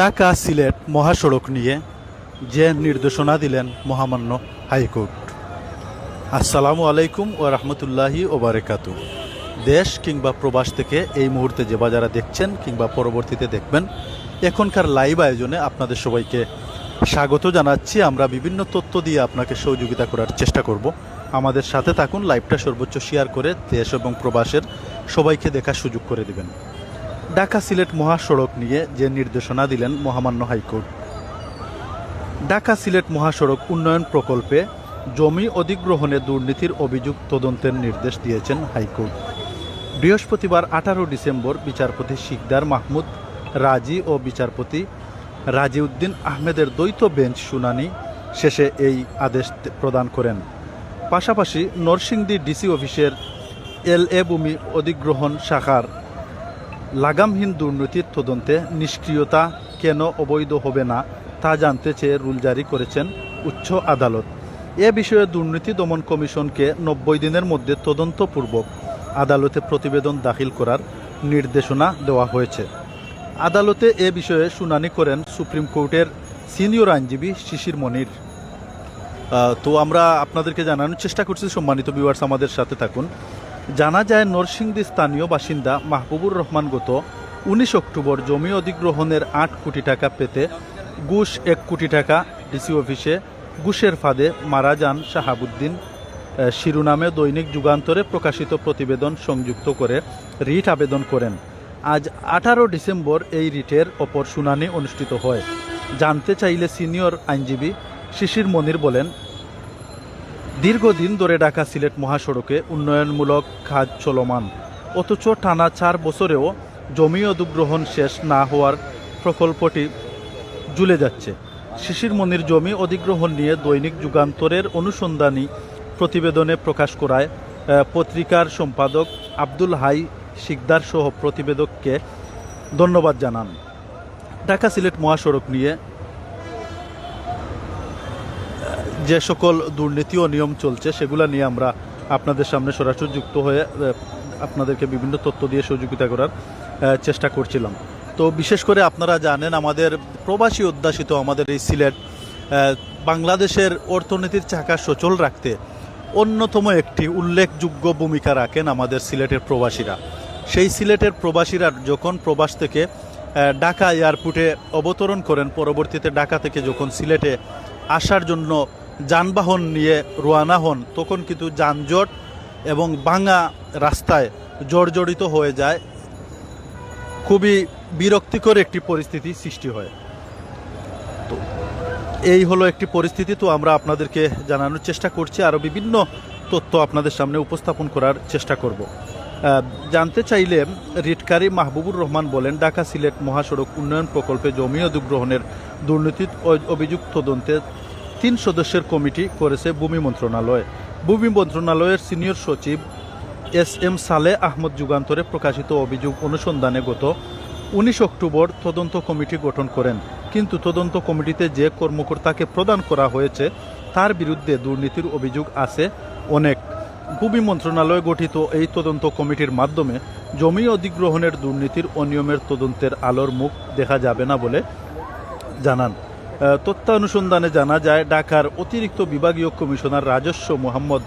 ঢাকা সিলেট মহাসড়ক নিয়ে যে নির্দেশনা দিলেন মহামান্য হাইকোর্ট। আসসালামু আলাইকুম ও রহমতুল্লাহি ওবারেকাতু দেশ কিংবা প্রবাস থেকে এই মুহূর্তে যে যারা দেখছেন কিংবা পরবর্তীতে দেখবেন, এখনকার লাইভ আয়োজনে আপনাদের সবাইকে স্বাগত জানাচ্ছি। আমরা বিভিন্ন তথ্য দিয়ে আপনাকে সহযোগিতা করার চেষ্টা করব। আমাদের সাথে থাকুন, লাইভটা সর্বোচ্চ শেয়ার করে দেশ এবং প্রবাসের সবাইকে দেখার সুযোগ করে দিবেন। ঢাকা সিলেট মহাসড়ক নিয়ে যে নির্দেশনা দিলেন মহামান্য হাইকোর্ট। ঢাকা সিলেট মহাসড়ক উন্নয়ন প্রকল্পে জমি অধিগ্রহণে দুর্নীতির অভিযোগ তদন্তের নির্দেশ দিয়েছেন হাইকোর্ট। বৃহস্পতিবার আঠারো ডিসেম্বর বিচারপতি শিকদার মাহমুদ, রাজি ও বিচারপতি রাজিউদ্দিন আহমেদের দ্বৈত বেঞ্চ শুনানি শেষে এই আদেশ প্রদান করেন। পাশাপাশি নরসিংদী ডিসি অফিসের এল এ ভূমি অধিগ্রহণ শাখার লাগামহীন দুর্নীতির তদন্তে নিষ্ক্রিয়তা কেন অবৈধ হবে না তা জানতে চেয়ে রুল জারি করেছেন উচ্চ আদালত। এ বিষয়ে দুর্নীতি দমন কমিশনকে নব্বই দিনের মধ্যে তদন্তপূর্বক আদালতে প্রতিবেদন দাখিল করার নির্দেশনা দেওয়া হয়েছে। আদালতে এ বিষয়ে শুনানি করেন সুপ্রিম কোর্টের সিনিয়র আইনজীবী শিশির মনির। তো আমরা আপনাদেরকে জানানোর চেষ্টা করছি, সম্মানিত ভিউয়ার্স আমাদের সাথে থাকুন। জানা যায় নরসিংদী স্থানীয় বাসিন্দা মাহবুবুর রহমান গত উনিশ অক্টোবর জমি অধিগ্রহণের আট কোটি টাকা পেতে ঘুষ এক কোটি টাকা ডিসি অফিসে ঘুষের ফাঁদে মারা যান শাহাবুদ্দিন শিরোনামে দৈনিক যুগান্তরে প্রকাশিত প্রতিবেদন সংযুক্ত করে রিট আবেদন করেন। আজ আঠারো ডিসেম্বর এই রিটের ওপর শুনানি অনুষ্ঠিত হয়। জানতে চাইলে সিনিয়র আইনজীবী শিশির মনির বলেন দীর্ঘদিন ধরে ঢাকা সিলেট মহাসড়কে উন্নয়নমূলক কাজ চলমান। অথচ টানা চার বছরেও জমি অধিগ্রহণ শেষ না হওয়ার প্রকল্পটি ঝুলে যাচ্ছে। শিশির মনির জমি অধিগ্রহণ নিয়ে দৈনিক যুগান্তরের অনুসন্ধানী প্রতিবেদনে প্রকাশ করায় পত্রিকার সম্পাদক আব্দুল হাই শিকদার সহ প্রতিবেদককে ধন্যবাদ জানান। ঢাকা সিলেট মহাসড়ক নিয়ে যে সকল দুর্নীতি ও নিয়ম চলছে সেগুলো নিয়ে আমরা আপনাদের সামনে সরাসরি যুক্ত হয়ে আপনাদেরকে বিভিন্ন তথ্য দিয়ে সহযোগিতা করার চেষ্টা করছিলাম। তো বিশেষ করে আপনারা জানেন, আমাদের প্রবাসী অধ্যাসিত আমাদের এই সিলেট বাংলাদেশের অর্থনীতির চাকা সচল রাখতে অন্যতম একটি উল্লেখযোগ্য ভূমিকা রাখেন আমাদের সিলেটের প্রবাসীরা। সেই সিলেটের প্রবাসীরা যখন প্রবাস থেকে ঢাকা এয়ারপোর্টে অবতরণ করেন, পরবর্তীতে ঢাকা থেকে যখন সিলেটে আসার জন্য যানবাহন নিয়ে রোয়ানা হন, তখন কিন্তু যানজট এবং ভাঙা রাস্তায় জর্জরিত হয়ে যায়। খুবই বিরক্তিকর একটি পরিস্থিতি সৃষ্টি হয়। তো এই হলো একটি পরিস্থিতি। তো আমরা আপনাদেরকে জানানোর চেষ্টা করছি। আরও বিভিন্ন তথ্য আপনাদের সামনে উপস্থাপন করার চেষ্টা করব। জানতে চাইলে রিটকারী মাহবুবুর রহমান বলেন, ঢাকা সিলেট মহাসড়ক উন্নয়ন প্রকল্পে জমি অধিগ্রহণের দুর্নীতির অ- অভিযোগ তদন্তে তিন সদস্যের কমিটি করেছে ভূমি মন্ত্রণালয়। ভূমি মন্ত্রণালয়ের সিনিয়র সচিব এস এম সালে আহমদ যুগান্তরে প্রকাশিত অভিযোগ অনুসন্ধানে গত উনিশ অক্টোবর তদন্ত কমিটি গঠন করেন। কিন্তু তদন্ত কমিটিতে যে কর্মকর্তাকে প্রদান করা হয়েছে, তার বিরুদ্ধে দুর্নীতির অভিযোগ আছে অনেক। ভূমি মন্ত্রণালয় গঠিত এই তদন্ত কমিটির মাধ্যমে জমি অধিগ্রহণের দুর্নীতির অনিয়মের তদন্তের আলোর মুখ দেখা যাবে না বলে জানান। আহ, তথ্যানুসন্ধানে জানা যায় ঢাকার অতিরিক্ত বিভাগীয় কমিশনার রাজস্ব মোহাম্মদ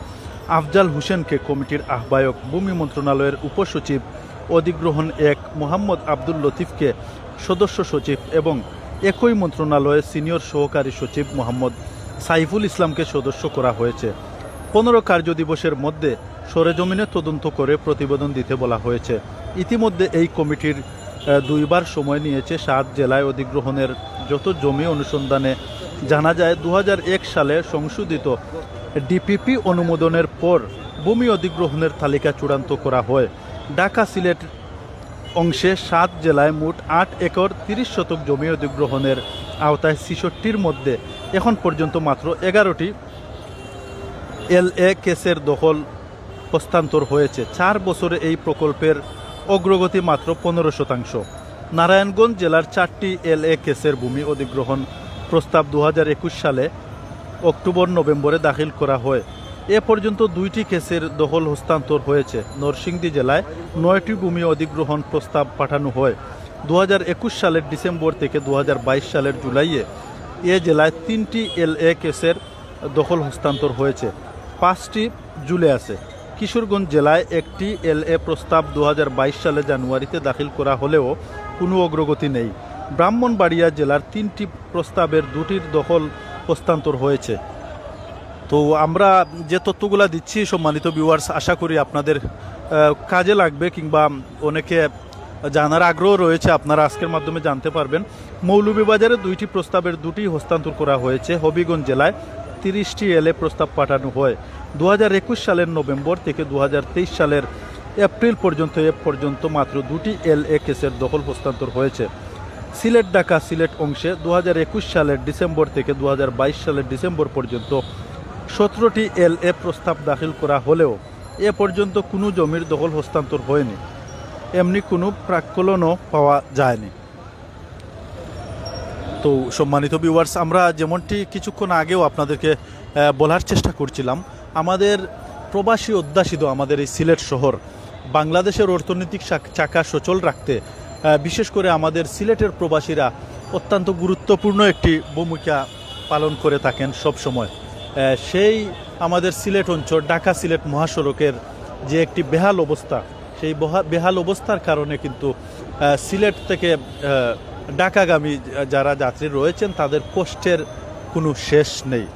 আফজাল হোসেনকে কমিটির আহ্বায়ক ভূমি মন্ত্রণালয়ের উপসচিব অধিগ্রহণ এক মোহাম্মদ আব্দুল লতিফকে সদস্য সচিব এবং একই মন্ত্রণালয়ের সিনিয়র সহকারী সচিব মোহাম্মদ সাইফুল ইসলামকে সদস্য করা হয়েছে। পনেরো কার্য দিবসের মধ্যে সরেজমিনে তদন্ত করে প্রতিবেদন দিতে বলা হয়েছে। ইতিমধ্যে এই কমিটির দুইবার সময় নিয়েছে সাত জেলায় অধিগ্রহণের। যত জমি অনুসন্ধানে জানা যায় দু হাজার এক সালে সংশোধিত ডিপিপি অনুমোদনের পর ভূমি অধিগ্রহণের তালিকা চূড়ান্ত করা হয়। ঢাকা সিলেট অংশে সাত জেলায় মোট আট একর তিরিশ শতক জমি অধিগ্রহণের আওতায় ছিষট্টির মধ্যে। এখন পর্যন্ত মাত্র এগারোটি এল এ কেসের দখল হস্তান্তর হয়েছে। চার বছরে এই প্রকল্পের অগ্রগতি মাত্র পনেরো শতাংশ। নারায়ণগঞ্জ জেলার চারটি এল এ কেসের ভূমি অধিগ্রহণ প্রস্তাব দু হাজার একুশ সালে অক্টোবর নভেম্বরে দাখিল করা হয়। এ পর্যন্ত দুইটি কেসের দখল হস্তান্তর হয়েছে। নরসিংদী জেলায় নয়টি ভূমি অধিগ্রহণ প্রস্তাব পাঠানো হয়। দু হাজার একুশ সালের ডিসেম্বর থেকে দু হাজার বাইশ সালের জুলাইয়ে এ জেলায় তিনটি এল এ কেসের দখল হস্তান্তর হয়েছে। পাঁচটি জুলে আছে। কিশোরগঞ্জ জেলায় একটি এল এ প্রস্তাব দু হাজার বাইশ সালে জানুয়ারিতে দাখিল করা হলেও কোনো অগ্রগতি নেই। ব্রাহ্মণবাড়িয়া জেলার তিনটি প্রস্তাবের দুটির দখল হস্তান্তর হয়েছে। তো আমরা যে তথ্যগুলা দিচ্ছি, সম্মানিত ভিউয়ার্স আশা করি আপনাদের কাজে লাগবে কিংবা অনেকে জানার আগ্রহ রয়েছে, আপনারা আজকের মাধ্যমে জানতে পারবেন। মৌলভীবাজারে দুইটি প্রস্তাবের দুটি হস্তান্তর করা হয়েছে। হবিগঞ্জ জেলায় তিরিশটি এলএ প্রস্তাব পাঠানো হয়। দু একুশ সালের নভেম্বর থেকে দু হাজার তেইশ সালের এপ্রিল পর্যন্ত, এ পর্যন্ত মাত্র দুটি এল এ কেসের দখল হস্তান্তর হয়েছে। সিলেট, ঢাকা, সিলেট অংশে দু হাজার একুশ সালের ডিসেম্বর থেকে দু হাজার বাইশ সালের ডিসেম্বর পর্যন্ত সতেরোটি এল এ প্রস্তাব দাখিল করা হলেও এ পর্যন্ত কোনো জমির দখল হস্তান্তর হয়নি। এমনি কোনো প্রাক্কলনও পাওয়া যায়নি। তো সম্মানিত ভিউয়ার্স আমরা যেমনটি কিছুক্ষণ আগেও আপনাদেরকে বলার চেষ্টা করছিলাম, আমাদের প্রবাসী অধ্যাসিত আমাদের এই সিলেট শহর, বাংলাদেশের অর্থনৈতিক চাকা সচল রাখতে বিশেষ করে আমাদের সিলেটের প্রবাসীরা অত্যন্ত গুরুত্বপূর্ণ একটি ভূমিকা পালন করে থাকেন সব সময় সেই আমাদের সিলেট অঞ্চল, ঢাকা সিলেট মহাসড়কের যে একটি বেহাল অবস্থা, সেই বহা- বেহাল অবস্থার কারণে কিন্তু সিলেট থেকে ঢাকাগামী যারা যাত্রী রয়েছেন, তাদের কষ্টের কোনো শেষ নেই।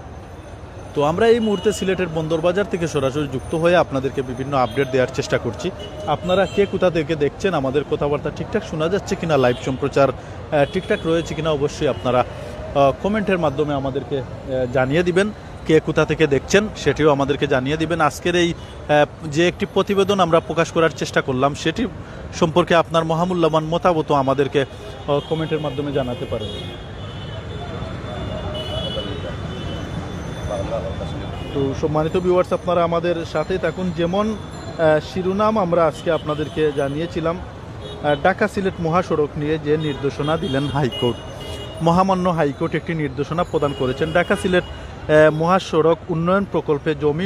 তো আমরা এই মুহূর্তে সিলেটের বন্দরবাজার থেকে সরাসরি যুক্ত হয়ে আপনাদেরকে বিভিন্ন আপডেট দেওয়ার চেষ্টা করছি। আপনারা কে কোথা থেকে দেখছেন, আমাদের কথাবার্তা ঠিকঠাক শোনা যাচ্ছে কিনা, লাইভ সম্প্রচার ঠিকঠাক রয়েছে কিনা অবশ্যই আপনারা কমেন্টের মাধ্যমে আমাদেরকে জানিয়ে দিবেন। কে কোথা থেকে দেখছেন সেটিও আমাদেরকে জানিয়ে দিবেন। আজকের এই যে একটি প্রতিবেদন আমরা প্রকাশ করার চেষ্টা করলাম, সেটি সম্পর্কে আপনার মহামূল্যবান মতামত আমাদেরকে কমেন্টের মাধ্যমে জানাতে পারেন তো সম্মানিত ভিউয়ার্স আপনারা আমাদের সাথে থাকুন। যেমন শিরোনাম আমরা আজকে আপনাদেরকে জানিয়েছিলাম ঢাকা সিলেট মহাসড়ক নিয়ে যে নির্দেশনা দিলেন হাইকোর্ট। মহামান্য হাইকোর্ট একটি নির্দেশনা প্রদান করেছেন। ঢাকা সিলেট মহাসড়ক উন্নয়ন প্রকল্পে জমি